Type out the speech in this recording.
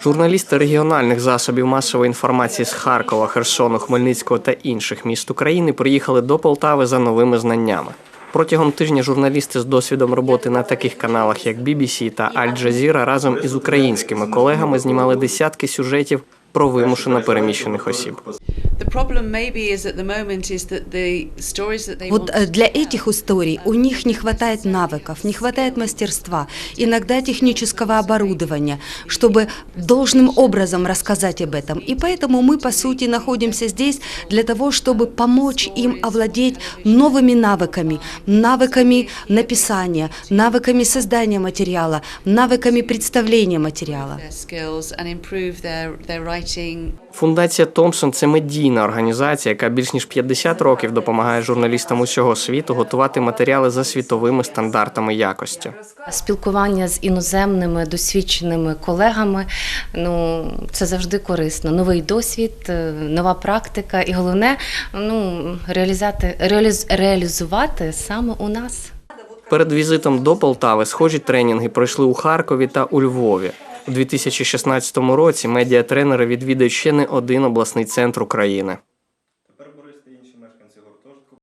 Журналісти регіональних засобів масової інформації з Харкова, Херсону, Хмельницького та інших міст України приїхали до Полтави за новими знаннями. Протягом тижня журналісти з досвідом роботи на таких каналах, як BBC та Аль Джазіра, разом із українськими колегами знімали десятки сюжетів про вимушено переміщених осіб. The problem maybe is at the moment is that the stories that they Вот э, для этих историй у них не хватает навыков, не хватает мастерства, иногда технического оборудования, чтобы должным образом рассказать об этом. И поэтому мы, по сути, находимся здесь для того, чтобы помочь им овладеть новыми навыками, навыками написания, навыками создания материала, навыками представления материала. Фундація Томпсон це медійна організація, яка більш ніж 50 років допомагає журналістам усього світу готувати матеріали за світовими стандартами якості. Спілкування з іноземними досвідченими колегами ну це завжди корисно. Новий досвід, е, нова практика, і головне ну реалізати реаліз, реалізувати саме у нас. Перед візитом до Полтави схожі тренінги пройшли у Харкові та у Львові. У 2016 році медіатренери відвідають ще не один обласний центр України.